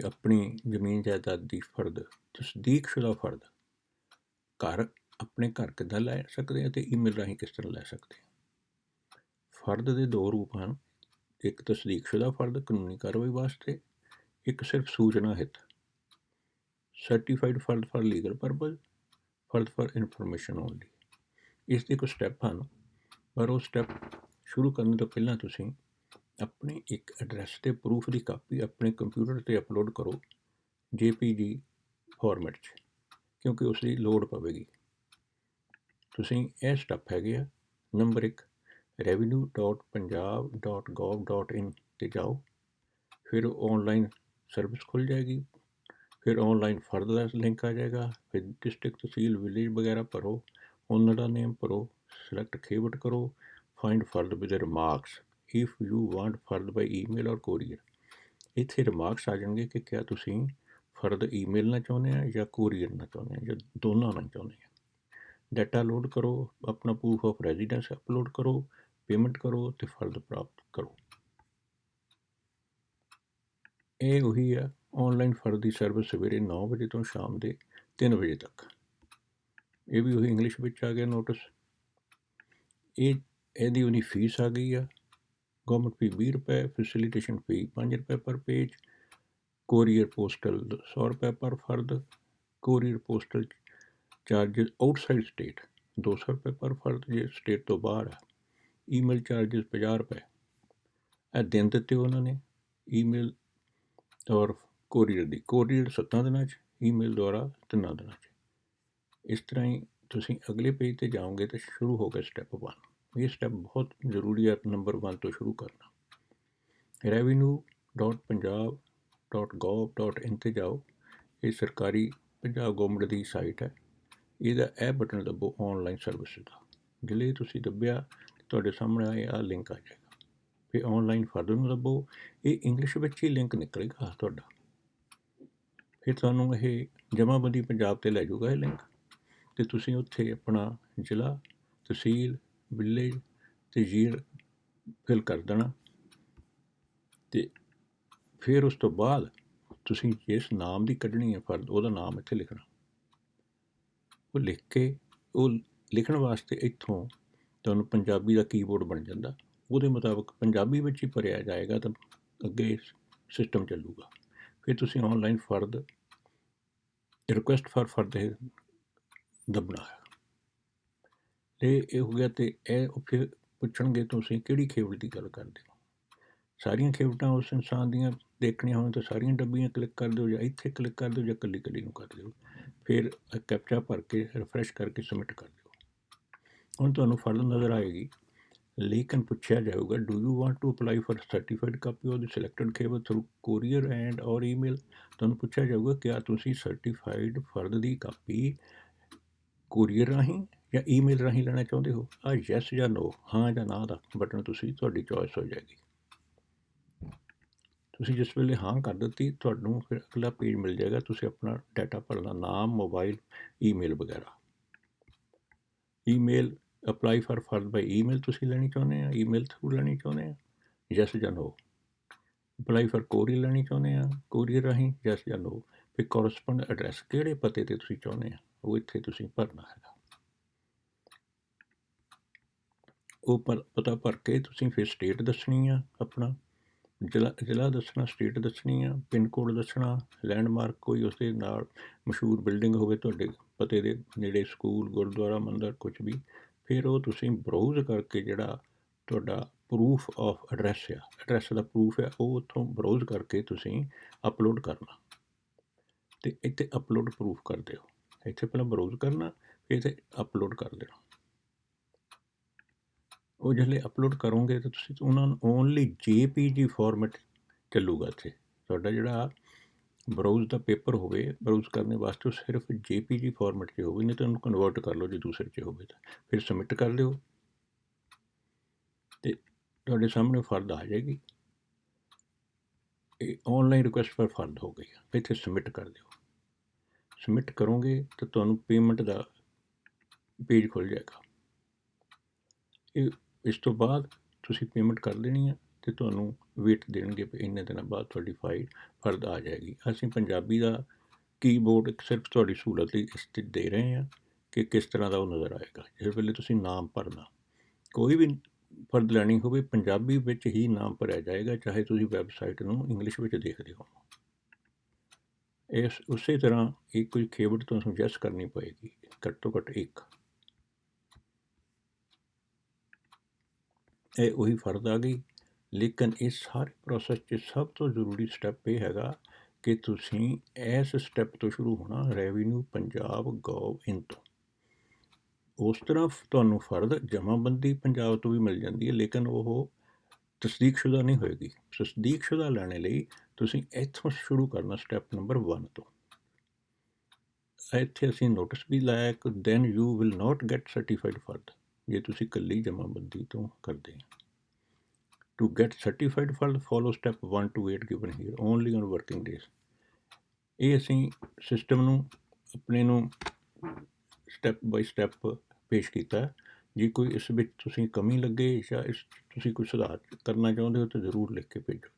ਆਪਣੀ ਜ਼ਮੀਨ ਜਾਇਦਾਦ ਦੀ ਫਰਦ ਤਸਦੀਕਸ਼ੁਦਾ ਫਰਦ, ਘਰ ਆਪਣੇ ਘਰ ਕਿੱਦਾਂ ਲੈ ਸਕਦੇ ਆ ਤੇ ਈਮੇਲ ਰਾਹੀਂ ਕਿਸ ਤਰ੍ਹਾਂ ਲੈ ਸਕਦੇ ਆ? ਫਰਦ ਦੇ ਦੋ ਰੂਪ ਹਨ, ਇੱਕ ਤਸਦੀਕਸ਼ੁਦਾ ਫਰਦ ਕਾਨੂੰਨੀ ਕਾਰਵਾਈ ਵਾਸਤੇ, ਇੱਕ ਸਿਰਫ ਸੂਚਨਾ ਹਿੱਤ ਸਰਟੀਫਾਈਡ ਫਰਦ ਫਾਰ ਲੀਗਲ ਪਰਪਸ ਫਰਦ ਫਾਰ ਇਨਫੋਰਮੇਸ਼ਨ ਓਨਲੀ ਇਸ ਦੇ ਕੁਝ ਸਟੈਪ ਹਨ, ਪਰ ਉਹ ਸਟੈਪ ਸ਼ੁਰੂ ਕਰਨ ਤੋਂ ਪਹਿਲਾਂ ਤੁਸੀਂ ਆਪਣੇ ਇੱਕ ਐਡਰੈਸ ਤੇ ਪ੍ਰੂਫ ਦੀ ਕਾਪੀ ਆਪਣੇ ਕੰਪਿਊਟਰ ਤੇ ਅਪਲੋਡ ਕਰੋ JPG ਫਾਰਮੈਟ 'ਚ, ਕਿਉਂਕਿ ਉਸ ਦੀ ਲੋੜ ਪਵੇਗੀ। ਤੁਸੀਂ ਇਹ ਸਟੈਪ ਹੈਗੇ ਆ। ਨੰਬਰ 1 revenue.punjab.gov.in ਤੇ ਜਾਓ। ਫਿਰ ਆਨਲਾਈਨ ਸਰਵਿਸ ਖੁੱਲ ਜਾਏਗੀ। ਫਿਰ ਆਨਲਾਈਨ ਫਰਦ ਦਾ ਲਿੰਕ ਆ ਜਾਏਗਾ। ਫਿਰ ਡਿਸਟ੍ਰਿਕਟ ਤਹਿਸੀਲ ਵਿਲੇਜ ਵਗੈਰਾ ਭਰੋ। ਉਹਨਾਂ ਦਾ ਨੇਮ ਭਰੋ। ਸਿਲੈਕਟ ਖੇਵਟ ਕਰੋ। Find Farad with remarks if you want Farad by email or courier ਇੱਥੇ ਰਿਮਾਰਕਸ ਆ ਜਾਣਗੇ ਕਿ ਕਿਆ ਤੁਸੀਂ ਫਰਦ ਈਮੇਲ ਨਾਲ ਚਾਹੁੰਦੇ ਆ ਜਾਂ ਕੋਰੀਅਰ ਨਾਲ ਚਾਹੁੰਦੇ ਆ, ਜਾਂ ਦੋਨਾਂ ਨਾਲ ਚਾਹੁੰਦੇ ਆ। ਡਾਟਾ ਲੋਡ ਕਰੋ, ਆਪਣਾ ਪ੍ਰੂਫ ਆਫ ਰੈਜ਼ੀਡੈਂਸ ਅਪਲੋਡ ਕਰੋ ਪੇਮੈਂਟ ਕਰੋ ਤੇ ਫਰਦ ਪ੍ਰਾਪਤ ਕਰੋ। ਇਹ ਉਹੀ ਆ ਆਨਲਾਈਨ ਫਰਦ ਦੀ ਸਰਵਿਸ ਸਵੇਰੇ 9 ਵਜੇ ਤੋਂ ਸ਼ਾਮ ਦੇ 3 ਵਜੇ ਤੱਕ। ਇਹ ਵੀ ਉਹੀ ਇੰਗਲਿਸ਼ ਵਿੱਚ ਆ ਗਿਆ ਨੋਟਿਸ ਇਹ, ਇਹਦੀ ਉਹਦੀ ਫੀਸ ਆ ਗਈ ਆ। ਗਵਰਨਮੈਂਟ ਫੀ 20 ਰੁਪਏ ਫੈਸਿਲਿਟੇਸ਼ਨ ਫੀ 5 ਰੁਪਏ ਪਰ ਪੇਜ ਕੋਰੀਅਰ ਪੋਸਟਲ 100 ਰੁਪਏ ਪਰ ਫਰਦ courier postal charges outside state 200 ਰੁਪਏ ਪਰ ਫਰਦ ਜੇ ਸਟੇਟ ਤੋਂ ਬਾਹਰ ਹੈ ਈਮੇਲ ਚਾਰजेस 50 ਰੁਪਏ। ਇਹ ਦਿਨ ਦਿੱਤੇ ਉਹਨਾਂ ਨੇ email or courier the. Courier 7 ਦਿਨਾਂ 'ਚ ਈਮੇਲ ਦੁਆਰਾ ਤਿੰਨਾਂ ਦਿਨਾਂ 'ਚ। ਇਸ ਤਰ੍ਹਾਂ ਹੀ ਤੁਸੀਂ ਅਗਲੇ ਪੇਜ ਤੇ ਜਾਓਗੇ ਤਾਂ ਸ਼ੁਰੂ ਹੋ ਗਿਆ ਸਟੈਪ 1 ਇਹ ਸਟੈਪ ਬਹੁਤ ਜ਼ਰੂਰੀ ਹੈ ਨੰਬਰ 1 ਤੋਂ ਸ਼ੁਰੂ ਕਰਨਾ। revenue.punjab.gov.in ਤੇ ਜਾਓ। ਇਹ ਸਰਕਾਰੀ ਪੰਜਾਬ ਗਵਰਨਮੈਂਟ ਦੀ ਸਾਈਟ ਹੈ। ਇਹਦਾ ਇਹ ਬਟਨ ਦੱਬੋ ਆਨਲਾਈਨ ਸਰਵਿਸ ਦਾ। ਜਿਲੇ ਤੁਸੀਂ ਦੱਬਿਆ, ਤੁਹਾਡੇ ਸਾਹਮਣੇ ਇਹ ਆ ਲਿੰਕ ਆ ਜਾਏਗਾ। ਫਿਰ ਆਨਲਾਈਨ ਫਰਦਰ ਨੂੰ ਦਬੋ। ਇਹ ਇੰਗਲਿਸ਼ ਵਿੱਚ ਹੀ ਲਿੰਕ ਨਿਕਲੇਗਾ ਤੁਹਾਡਾ। ਫਿਰ ਤੁਹਾਨੂੰ ਇਹ ਜਮਾਬੰਦੀ ਪੰਜਾਬ ਤੇ ਲੈ ਜਾਊਗਾ ਇਹ ਲਿੰਕ ਤੇ ਤੁਸੀਂ ਉੱਥੇ ਆਪਣਾ ਜ਼ਿਲ੍ਹਾ, ਤਹਿਸੀਲ ਵਿਲੇਜ ਤੇ ਜ਼ੀਰ ਫਿਲ ਕਰ ਦੇਣਾ। ਤੇ ਫਿਰ ਉਸ ਤੋਂ ਬਾਅਦ ਤੁਸੀਂ ਜਿਸ ਨਾਮ ਦੀ ਕੱਢਣੀ ਹੈ ਫਰਦ ਉਹਦਾ ਨਾਮ ਇੱਥੇ ਲਿਖਣਾ। ਉਹ ਲਿਖ ਕੇ, ਉਹ ਲਿਖਣ ਵਾਸਤੇ ਇੱਥੋਂ ਤੁਹਾਨੂੰ ਪੰਜਾਬੀ ਦਾ ਕੀਬੋਰਡ ਬਣ ਜਾਂਦਾ। ਉਹਦੇ ਮੁਤਾਬਕ ਪੰਜਾਬੀ ਵਿੱਚ ਹੀ ਭਰਿਆ ਜਾਏਗਾ ਤਾਂ ਅੱਗੇ ਸਿਸਟਮ ਚੱਲੂਗਾ। ਫਿਰ ਤੁਸੀਂ ਆਨਲਾਈਨ ਫਰਦ ਰਿਕੁਐਸਟ ਫਾਰ ਫਰਦ ਦੱਬਣਾ ਹੈ। ਤੇ ਇਹ ਹੋ ਗਿਆ ਤੇ ਇਹ ਫਿਰ ਪੁੱਛਣਗੇ ਤੁਸੀਂ ਕਿਹੜੀ ਖੇਵਟ ਦੀ ਗੱਲ ਕਰਦੇ ਹੋ? ਸਾਰੀਆਂ ਖੇਵਟਾਂ ਉਸ ਇਨਸਾਨ ਦੀਆਂ ਦੇਖਣੀਆਂ ਹੋਣ ਤਾਂ ਸਾਰੀਆਂ ਡੱਬੀਆਂ ਕਲਿੱਕ ਕਰ ਦਿਓ ਜਾਂ ਇੱਥੇ ਕਲਿੱਕ ਕਰ ਦਿਓ ਜਾਂ ਕੱਲੀ ਕੱਲੀ ਨੂੰ ਕਰ ਦਿਓ। ਫਿਰ ਕੈਪਚਾ ਭਰ ਕੇ ਰਿਫਰੈਸ਼ ਕਰਕੇ ਸਬਮਿਟ ਕਰ ਦਿਓ। ਹੁਣ ਤੁਹਾਨੂੰ ਫਰਦ ਨਜ਼ਰ ਆਏਗੀ। ਲੇਕਿਨ ਪੁੱਛਿਆ ਜਾਊਗਾ do you want to apply for certified copy of the selected cable through courier and or email ਤੁਹਾਨੂੰ ਪੁੱਛਿਆ ਜਾਊਗਾ ਕਿ ਤੁਸੀਂ ਸਰਟੀਫਾਈਡ ਫਰਦ ਦੀ ਕਾਪੀ ਕੋਰੀਅਰ ਰਾਹੀਂ ਜਾਂ ਈਮੇਲ ਰਾਹੀਂ ਲੈਣਾ ਚਾਹੁੰਦੇ ਹੋ ਆ ਯੈਸ ਜਾਂ ਨੋ ਹਾਂ ਜਾਂ ਨਾ ਦਾ ਬਟਨ ਤੁਸੀਂ, ਤੁਹਾਡੀ ਚੋਇਸ ਹੋ ਜਾਏਗੀ। ਤੁਸੀਂ ਜਿਸ ਵੇਲੇ ਹਾਂ ਕਰ ਦਿੱਤੀ, ਤੁਹਾਨੂੰ ਫਿਰ ਅਗਲਾ ਪੇਜ ਮਿਲ ਜਾਏਗਾ, ਤੁਸੀਂ ਆਪਣਾ ਡਾਟਾ ਭਰਨਾ ਨਾਮ ਮੋਬਾਈਲ ਈਮੇਲ ਵਗੈਰਾ। ਈਮੇਲ ਅਪਲਾਈ ਫਾਰ ਫਰਦ ਬਾਈ ਈਮੇਲ ਤੁਸੀਂ ਲੈਣੀ ਚਾਹੁੰਦੇ ਆ ਈਮੇਲ ਥਰੂ ਲੈਣੀ ਚਾਹੁੰਦੇ ਆ ਯੈਸ ਜਾਂ ਨੋ ਅਪਲਾਈ ਫਾਰ ਕੋਰੀਅਰ ਲੈਣੀ ਚਾਹੁੰਦੇ ਆ ਕੋਰੀਅਰ ਰਾਹੀਂ ਯੈਸ ਜਾਂ ਨੋ ਫਿਰ ਕੋਰਸਪੋਂਡ ਐਡਰੈਸ ਕਿਹੜੇ ਪਤੇ ਤੇ ਤੁਸੀਂ ਚਾਹੁੰਦੇ ਆ, ਉਹ ਇੱਥੇ ਤੁਸੀਂ ਭਰਨਾ ਹੈਗਾ ਉਹ ਪ ਪਤਾ ਭਰ ਕੇ ਤੁਸੀਂ ਫਿਰ ਸਟੇਟ ਦੱਸਣੀ ਆ ਆਪਣਾ। ਜ਼ਿਲ੍ਹਾ ਜ਼ਿਲ੍ਹਾ ਦੱਸਣਾ ਸਟੇਟ ਦੱਸਣੀ ਆ, ਪਿੰਨ ਕੋਡ ਦੱਸਣਾ ਲੈਂਡਮਾਰਕ ਕੋਈ ਉਸਦੇ ਨਾਲ ਮਸ਼ਹੂਰ ਬਿਲਡਿੰਗ ਹੋਵੇ ਤੁਹਾਡੇ ਪਤੇ ਦੇ ਨੇੜੇ ਸਕੂਲ ਗੁਰਦੁਆਰਾ, ਮੰਦਰ ਕੁਝ ਵੀ, ਫਿਰ ਉਹ ਤੁਸੀਂ ਬਰਾਊਜ਼ ਕਰਕੇ ਜਿਹੜਾ ਤੁਹਾਡਾ ਪ੍ਰੂਫ ਆਫ ਐਡਰੈਸ ਆ ਐਡਰੈਸ ਦਾ ਪ੍ਰੂਫ ਹੈ ਉਹ ਉੱਥੋਂ ਬਰਾਊਜ਼ ਕਰਕੇ ਤੁਸੀਂ ਅਪਲੋਡ ਕਰਨਾ। ਤੇ ਇੱਥੇ ਅਪਲੋਡ ਪ੍ਰੂਫ ਕਰ ਦਿਓ। ਇੱਥੇ ਪਹਿਲਾਂ ਬਰਾਊਜ਼ ਕਰਨਾ, ਫਿਰ ਇੱਥੇ ਅਪਲੋਡ ਕਰ ਦੇਣਾ। ਉਹ ਜਿਹੜੇ ਅਪਲੋਡ ਕਰੋਗੇ ਤਾਂ ਤੁਸੀਂ ਉਹਨਾਂ ਨੂੰ ਓਨਲੀ JPG ਫਾਰਮੈਟ ਚੱਲੂਗਾ ਇੱਥੇ। ਤੁਹਾਡਾ ਜਿਹੜਾ ਬਰਾਊਜ਼ ਦਾ ਪੇਪਰ ਹੋਵੇ ਬਰਾਊਜ਼ ਕਰਨ ਵਾਸਤੇ ਉਹ ਸਿਰਫ JPG ਫਾਰਮੈਟ 'ਚ ਹੋਵੇ, ਨਹੀਂ ਤਾਂ ਉਹਨੂੰ ਕਨਵਰਟ ਕਰ ਲਓ ਜੇ ਦੂਸਰੇ 'ਚ ਹੋਵੇ ਤਾਂ। ਫਿਰ ਸਬਮਿਟ ਕਰ ਦਿਓ ਤੇ ਤੁਹਾਡੇ ਸਾਹਮਣੇ ਫਰਦ ਆ ਜਾਏਗੀ। ਇਹ ਆਨਲਾਈਨ ਰਿਕੁਐਸਟ ਪਰ ਫਰਦ ਹੋ ਗਈ ਇੱਥੇ ਸਬਮਿਟ ਕਰ ਦਿਓ। ਸਬਮਿਟ ਕਰੋਗੇ ਤਾਂ ਤੁਹਾਨੂੰ ਪੇਮੈਂਟ ਦਾ ਪੇਜ ਖੁੱਲ ਜਾਏਗਾ। ਇਹ ਇਸ ਤੋਂ ਬਾਅਦ ਤੁਸੀਂ ਪੇਮੈਂਟ ਕਰ ਦੇਣੀ ਹੈ ਤੇ ਤੁਹਾਨੂੰ ਵੇਟ ਦੇਣਗੇ ਵੀ ਇੰਨੇ ਦਿਨਾਂ ਬਾਅਦ ਤੁਹਾਡੀ ਫਾਈਲ ਫਰਦ ਆ ਜਾਏਗੀ। ਅਸੀਂ ਪੰਜਾਬੀ ਦਾ ਕੀਬੋਰਡ ਸਿਰਫ ਤੁਹਾਡੀ ਸਹੂਲਤ ਲਈ ਇਸ 'ਤੇ ਦੇ ਰਹੇ ਹਾਂ ਕਿ ਕਿਸ ਤਰ੍ਹਾਂ ਦਾ ਉਹ ਨਜ਼ਰ ਆਏਗਾ। ਜਿਸ ਵੇਲੇ ਤੁਸੀਂ ਨਾਮ ਭਰਨਾ, ਕੋਈ ਵੀ ਫਰਦ ਲੈਣੀ ਹੋਵੇ, ਪੰਜਾਬੀ ਵਿੱਚ ਹੀ ਨਾਮ ਭਰਿਆ ਜਾਏਗਾ, ਚਾਹੇ ਤੁਸੀਂ ਵੈਬਸਾਈਟ ਨੂੰ ਇੰਗਲਿਸ਼ ਵਿੱਚ ਦੇਖਦੇ ਹੋ ਇਸ, ਉਸੇ ਤਰ੍ਹਾਂ ਇਹ ਕੋਈ ਕੀਵਰਡ ਤੁਹਾਨੂੰ ਸੁਜੈਸਟ ਕਰਨੀ ਪਏਗੀ, ਘੱਟੋ ਘੱਟ ਇੱਕ। ਇਹ ਉਹੀ ਫਰਦ ਆ ਗਈ। ਲੇਕਿਨ ਇਸ ਸਾਰੇ ਪ੍ਰੋਸੈਸ 'ਚ ਸਭ ਤੋਂ ਜ਼ਰੂਰੀ ਸਟੈਪ ਇਹ ਹੈਗਾ ਕਿ ਤੁਸੀਂ ਇਸ ਸਟੈਪ ਤੋਂ ਸ਼ੁਰੂ ਹੋਣਾ ਰੈਵਨਿਊ ਪੰਜਾਬ ਗੋਵ ਇਨ ਤੋਂ। ਉਸ ਤਰ੍ਹਾਂ ਤੁਹਾਨੂੰ ਫਰਦ ਜਮ੍ਹਾਂਬੰਦੀ ਪੰਜਾਬ ਤੋਂ ਵੀ ਮਿਲ ਜਾਂਦੀ ਹੈ, ਲੇਕਿਨ ਉਹ ਤਸਦੀਕਸ਼ੁਦਾ ਨਹੀਂ ਹੋਏਗੀ। ਤਸਦੀਕਸ਼ੁਦਾ ਲੈਣੇ ਲਈ ਤੁਸੀਂ ਇੱਥੋਂ ਸ਼ੁਰੂ ਕਰਨਾ ਸਟੈਪ ਨੰਬਰ 1 ਤੋਂ। ਇੱਥੇ ਅਸੀਂ ਨੋਟਿਸ ਵੀ ਲਾਇਆ ਕਿ then you will not get certified ਫਰਦ ਜੇ ਤੁਸੀਂ ਇਕੱਲੀ ਜਮ੍ਹਾਂਬੰਦੀ ਤੋਂ ਕਰਦੇ ਹੋ to get certified Farad follow step 1 to 8 given here only on working days ਇਹ ਅਸੀਂ ਸਿਸਟਮ ਨੂੰ ਆਪਣੇ ਨੂੰ ਸਟੈਪ ਬਾਈ ਸਟੈਪ ਪੇਸ਼ ਕੀਤਾ। ਜੇ ਕੋਈ ਇਸ ਵਿੱਚ ਤੁਸੀਂ ਕਮੀ ਲੱਗੇ ਜਾਂ ਇਸ ਤੁਸੀਂ ਕੋਈ ਸੁਧਾਰ ਕਰਨਾ ਚਾਹੁੰਦੇ ਹੋ ਤਾਂ ਜ਼ਰੂਰ ਲਿਖ ਕੇ ਭੇਜੋ।